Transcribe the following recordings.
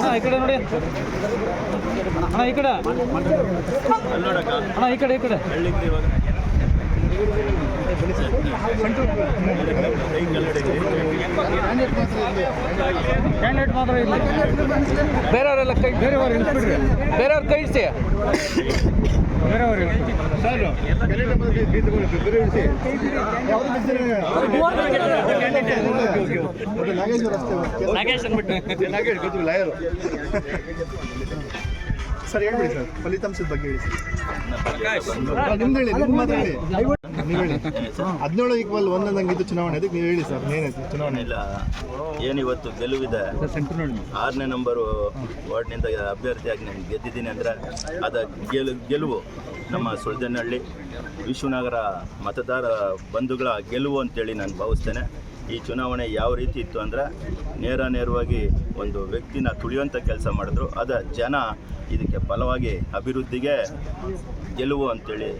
ಅಣ್ಣ ಈ ಕಡೆ ನೋಡಿ. ಅಣ್ಣ ಈ ಕಡೆ. ಅಣ್ಣ ಈ ಕಡೆ ಈ ಕಡೆ. ಕ್ಯಾಂಡಿಡೇಟ್ ಮಾತ್ರ ಇಲ್ಲಿ. ಬೇರೆಯವರೆಲ್ಲ ಕೈ ಬೇರೆಯವರು ಇಳಿಸ್ಬಿಡ್ರಿ. ಬೇರೆಯವ್ರ ಕೈ ಇಳಿಸಿ. ಬೇರೆಯವರು ಇಳಿಸಿ ನಾಗೇಶ್ ಅಂದ್ಬಿಟ್ಟು. ಲಾಯರು. ಸರ್ ಹೇಳ್ಬಿಡಿ ಸರ್ ಫಲಿತಾಂಶದ ಬಗ್ಗೆ ಹೇಳಿ ಸರ್. ನಿಮ್ದು ಹೇಳಿ ನಿಮ್ದು ಮಾತ್ರ ಹೇಳಿ. ನೀವು ಹೇಳಿ. ಹದಿನೇಳು ಈಕ್ವಲ್ ಚುನಾವಣೆ ಅದಕ್ಕೆ ನೀವು ಹೇಳಿ ಸರ್ ಏನಾಯ್ತು ಚುನಾವಣೆ ಇಲ್ಲ. ಏನಿವತ್ತು ಗೆಲುವಿದೆ? ಆರನೇ ನಂಬರು ವಾರ್ಡ್ನಿಂದ ಅಭ್ಯರ್ಥಿಯಾಗಿ ನಾನು ಗೆದ್ದಿದ್ದೀನಿ ಅಂದರೆ ಅದ ಗೆಲು ಗೆಲುವು. ನಮ್ಮ ಸುಳ್ದನಹಳ್ಳಿ ವಿಶ್ವನಗರ ಮತದಾರ ಬಂಧುಗಳ ಗೆಲುವು ಅಂತೇಳಿ ನಾನು ಭಾವಿಸ್ತೇನೆ. ಈ ಚುನಾವಣೆ ಯಾವ ರೀತಿ ಇತ್ತು ಅಂದರೆ ನೇರ ನೇರವಾಗಿ ಒಂದು ವ್ಯಕ್ತಿನ ತುಳಿಯುವಂಥ ಕೆಲಸ ಮಾಡಿದ್ರು. ಅದ ಜನ ಇದಕ್ಕೆ ಬಲವಾಗಿ ಅಭಿವೃದ್ಧಿಗೆ ಗೆಲುವು ಅಂತೇಳಿ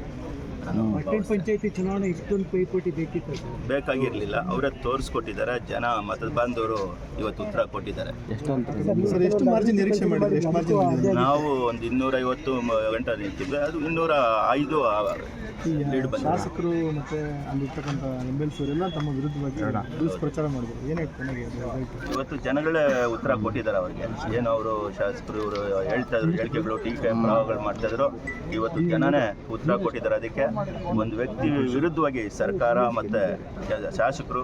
ಭಾವಿಸ್ತೇನೆ. ಪಂಚಾಯತಿ ಚುನಾವಣೆ ಇಷ್ಟೊಂದು ಪೈಪೋಟಿ ಬೇಕಿತ್ತು ಬೇಕಾಗಿರಲಿಲ್ಲ. ಅವರೇ ತೋರಿಸ್ಕೊಟ್ಟಿದ್ದಾರೆ. ಜನ ಮತ ಬಾಂಧವರು ಇವತ್ತು ಉತ್ತರ ಕೊಟ್ಟಿದ್ದಾರೆ. ಸರ್ ಎಷ್ಟು ಮಾರ್ಜಿನ್ ನಿರೀಕ್ಷೆ ಮಾಡಿದ್ರೆ? ಎಷ್ಟು ಮಾರ್ಜಿನ್ ನಾವು ಒಂದು ಇನ್ನೂರೈವತ್ತು ಗಂಟೆ ನಿಂತಿದ್ವಿ. ಅದು ಇನ್ನೂರ ಐದು ಲೀಡ್ ಶಾಸಕರು ಮತ್ತೆ ಅಲ್ಲಿರ್ತಕ್ಕಂಥ ಎಂ ಎಲ್ ತಮ್ಮ ವಿರುದ್ಧವಾಗಿ ದುಷ್ಪ್ರಚಾರ ಮಾಡಿದ್ರು. ಏನಾಯ್ತು ಇವತ್ತು ಜನಗಳೇ ಉತ್ತರ ಕೊಟ್ಟಿದ್ದಾರೆ ಅವರಿಗೆ. ಏನು ಅವರು ಶಾಸಕರು ಇವರು ಹೇಳ್ತಾ ಇದ್ರು ಹೇಳಿಕೆಗಳು ಟೀಕೆ ಪ್ರಭಾವಗಳು ಮಾಡ್ತಾ ಇದ್ರು. ಇವತ್ತು ಜನನೇ ಉತ್ತರ ಕೊಟ್ಟಿದ್ದಾರೆ. ಅದಕ್ಕೆ ಒಂದು ವ್ಯಕ್ತಿ ವಿರುದ್ಧವಾಗಿ ಸರ್ಕಾರ ಮತ್ತು ಶಾಸಕರು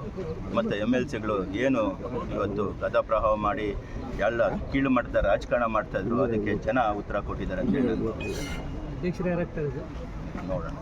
ಮತ್ತು ಎಂ ಎಲ್ ಸಿಗಳು ಏನು ಇವತ್ತು ಗದಪ್ರಭಾವ ಮಾಡಿ ಎಲ್ಲ ಕೀಳು ಮಾಡ್ತಾ ರಾಜಕಾರಣ ಮಾಡ್ತಾ ಇದ್ರು ಅದಕ್ಕೆ ಜನ ಉತ್ತರ ಕೊಟ್ಟಿದ್ದಾರೆ ಅಂತ ಹೇಳಿ. ನಾನು ಭಾವಿಸ್ತೇನೆ. ಅಧ್ಯಕ್ಷರು ಯಾರಾಗ್ತಾರೆ ನೋಡೋಣ.